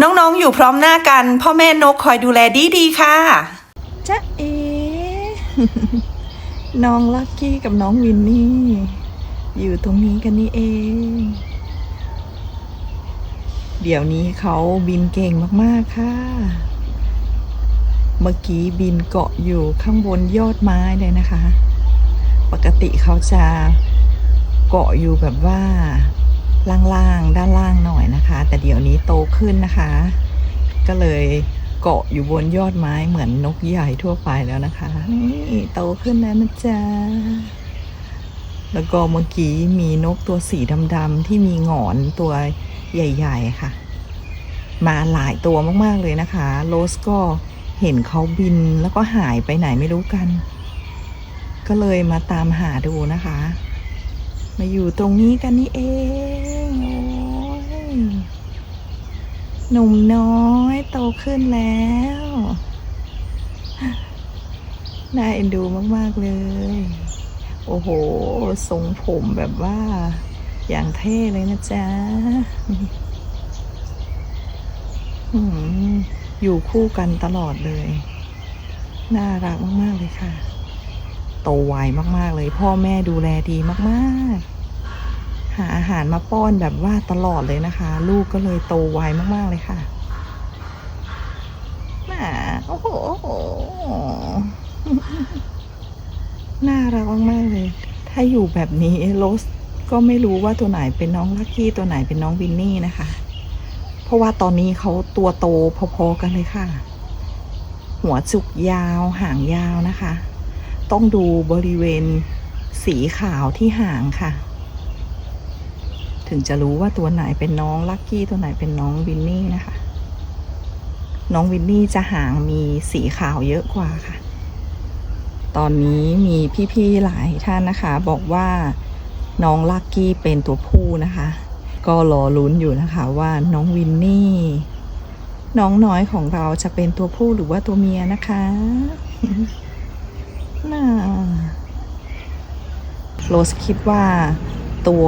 น้องๆ อยู่พร้อมหน้ากัน พ่อแม่นกคอยดูแลดีๆ ค่ะจ๊ะเอ น้องลักกี้กับน้องวินนี่ อยู่ตรงนี้กันนี่เอง เดี๋ยวนี้เขาบินเก่งมากๆ ค่ะ เมื่อกี้บินเกาะอยู่ข้างบนยอดไม้เลยนะคะ ปกติเขาจะเกาะอยู่แบบว่า ล่างๆ ด้านล่างหน่อยนะคะ แต่เดี๋ยวนี้โตขึ้นนะคะ ก็เลยเกาะอยู่บนยอดไม้เหมือนนกใหญ่ทั่วไปแล้วนะคะนี่โตขึ้นแล้วนะจ๊ะแล้วก็เมื่อกี้มีนกตัวสีดำๆที่มีหงอนตัวใหญ่ ๆ ค่ะ มาหลายตัวมากๆเลยนะคะ โรสก็เห็นเขาบินแล้วก็หายไปไหนไม่รู้กัน ก็เลยมาตามหาดูนะคะ มาอยู่ตรงนี้กันนี่เองโอ้ย หนุ่มน้อยโตขึ้นแล้ว น่าเอ็นดูมาก ๆ เลย โอ้โห ทรงผมแบบว่า อย่างเท่เลยนะจ๊ะอยู่คู่กันตลอดเลย น่ารักมาก ๆ เลยค่ะ โตไวมาก ๆ เลย พ่อแม่ดูแลดีมาก ๆ หาอาหารมาป้อนแบบว่าตลอดเลยนะคะ ลูกก็เลยโตไวมากๆเลยค่ะน่าโอ้โหโอ้โหน่ารักมากๆเลย ถ้าอยู่แบบนี้โรสก็ไม่รู้ว่าตัวไหนเป็นน้องลักกี้ตัวไหนเป็นน้องวินนี่นะคะ เพราะว่าตอนนี้เขาตัวโตพอๆกันเลยค่ะ หัวจุกยาวหางยาวนะคะ ต้องดูบริเวณสีขาวที่หางค่ะ ถึงจะรู้ว่าตัวไหนเป็นน้องลักกี้ตัวไหนเป็นน้องวินนี่นะคะ น้องวินนี่จะหางมีสีขาวเยอะกว่าค่ะ ตอนนี้มีพี่ๆหลายท่านนะคะ บอกว่าน้องลักกี้เป็นตัวผู้นะคะ ก็รอลุ้นอยู่นะคะว่าน้องวินนี่น้องน้อยของเราจะเป็นตัวผู้หรือว่าตัวเมียนะคะน่าโรสคิดว่าตัว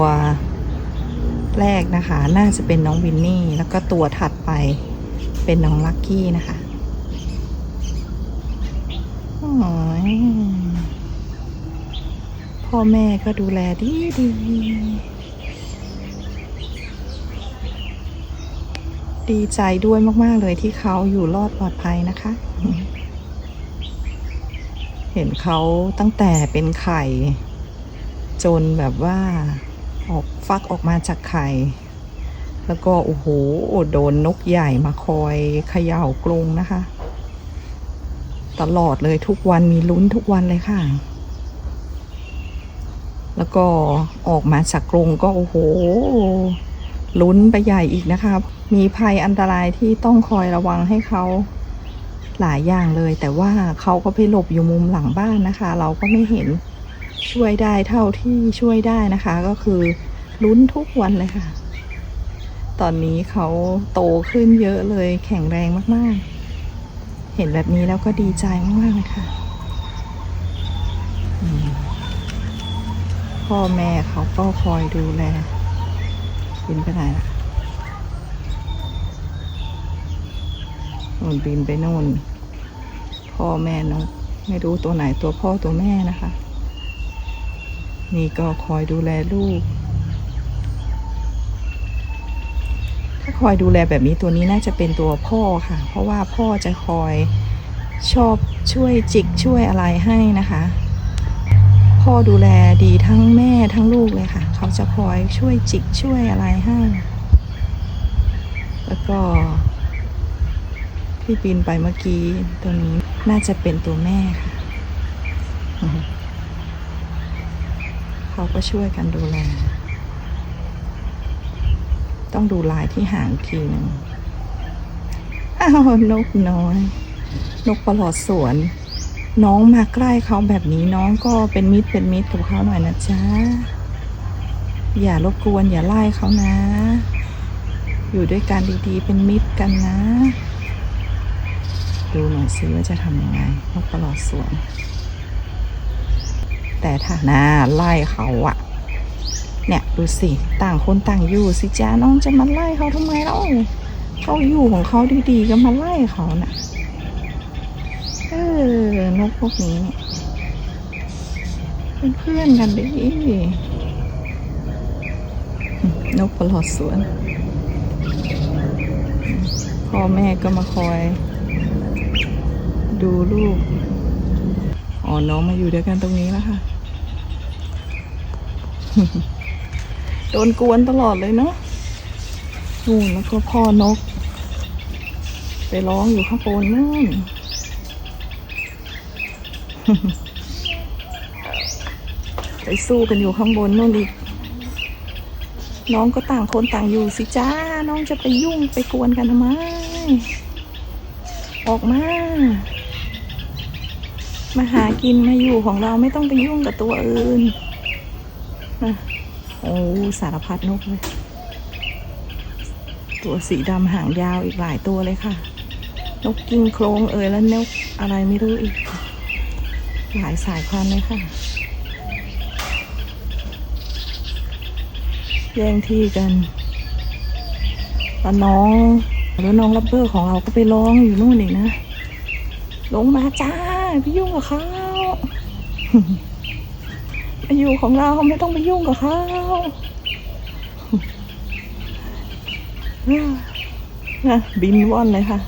แรกนะคะ น่าจะเป็นน้องวินนี่ แล้วก็ตัวถัดไปเป็นน้องลักกี้นะคะพ่อแม่ก็ดูแลดีดีดีใจด้วยมาก ๆ เลยที่เขาอยู่รอดปลอดภัยนะคะ เห็นเขาตั้งแต่เป็นไข่ จนแบบว่า ออกฟักออกมาจากไข่ แล้วก็โอ้โหโดนนกใหญ่มาคอยเขย่ากรงนะคะ ตลอดเลยทุกวันมีลุ้นทุกวันเลยค่ะ แล้วก็ออกมาจากกรงก็โอ้โหลุ้นไปใหญ่อีกนะคะ มีภัยอันตรายที่ต้องคอยระวังให้เขาหลายอย่างเลย แต่ว่าเขาก็ไปหลบอยู่มุมหลังบ้านนะคะ เราก็ไม่เห็น ช่วยได้เท่าที่ช่วยได้นะคะ ก็คือลุ้นทุกวันเลยค่ะ ตอนนี้เขาโตขึ้นเยอะเลยแข็งแรงมากๆ เห็นแบบนี้แล้วก็ดีใจมากๆเลยค่ะพ่อแม่เขาก็คอยดูแลบินไปไหนล่ะนู่นบินไปนู่น พ่อแม่นกไม่รู้ตัวไหนตัวพ่อตัวแม่นะคะ นี่ก็คอยดูแลลูก ถ้าคอยดูแลแบบนี้ตัวนี้น่าจะเป็นตัวพ่อค่ะ เพราะว่าพ่อจะคอยชอบช่วยจิกช่วยอะไรให้นะคะ พ่อดูแลดีทั้งแม่ทั้งลูกเลยค่ะ เขาจะคอยช่วยจิกช่วยอะไรให้ แล้วก็ที่บินไปเมื่อกี้ตัวนี้น่าจะเป็นตัวแม่ค่ะ เขาก็ช่วยกันดูแล ต้องดูลายที่หางทีหนึงอ้าวนกน้อย นกประหลอดสวน น้องมาใกล้เขาแบบนี้น้องก็เป็นมิตรเป็นมิตรกับเขาหน่อยนะจ๊ะ อย่ารบกวนอย่าไล่เขานะ อยู่ด้วยกันดีๆ เป็นมิตรกันนะ ดูหน่อยสิว่าจะทำยังไงนกประหลอดสวน แต่ถ้านาไล่เขาอะเนี่ยดูสิต่างคนต่างอยู่สิจ้าน้องจะมาไล่เขาทำไมเล่าเขาอยู่ของเขาดีๆก็มาไล่เขาน่ะเออนกพวกนี้เนี่ยเป็นเพื่อนกันดินกประหลอดสวนพ่อแม่ก็มาคอย ดูลูกอ๋อน้องมาอยู่ด้วยกันตรงนี้แล้วค่ะ โดนกวนตลอดเลยเนาะนู่นแล้วก็พ่อนก ไปร้องอยู่ข้างบนนู่นไปสู้กันอยู่ข้างบนนู่นอีกน้องก็ต่างคนต่างอยู่สิจ้า น้องจะไปยุ่งไปกวนกันทำไม ออกมา มาหากินมาอยู่ของเราไม่ต้องไปยุ่งกับตัวอื่น โอ้สารพัดนกเลย ตัวสีดำหางยาวอีกหลายตัวเลยค่ะ นกกิ้งโครงเอ่ยแล้วนกอะไรไม่รู้อีก หลายสายพันธุ์เลยค่ะ แย่งที่กันแล้วน้องแล้วน้องรับเบอร์ของเราก็ไปร้องอยู่นู่นอีกนะ ลงมาจ้าไปยุ่งกับเขา อยู่ของเราไม่ต้องไปยุ่งกับเขานะบินว่อนเลยค่ะ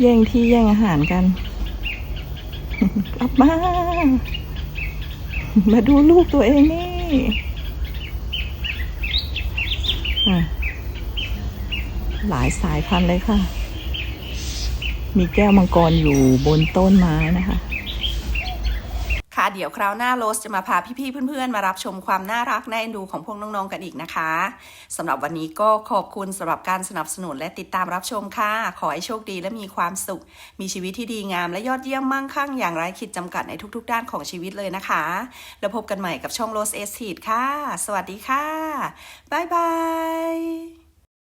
แย่งที่แย่งอาหารกัน กลับมา มาดูลูกตัวเองนี่อะหลายสายพันธุ์เลยค่ะ มีแก้วมังกรอยู่บนต้นไม้นะคะ เดี๋ยวคราวหน้าโรสจะมาพาพี่ๆเพื่อนๆ มารับชมความน่ารักน่าเอ็นดูของพวกน้องๆกันอีกนะคะสำหรับวันนี้ก็ขอบคุณสำหรับการสนับสนุนและติดตามรับชมค่ะ ขอให้โชคดีและมีความสุข มีชีวิตที่ดีงามและยอดเยี่ยมมั่งคั่งอย่างไร้ขีดจำกัดในทุกๆ ด้านของชีวิตเลยนะคะ แล้วพบกันใหม่กับช่องโรสเอสทีดค่ะ สวัสดีค่ะบ๊ายบาย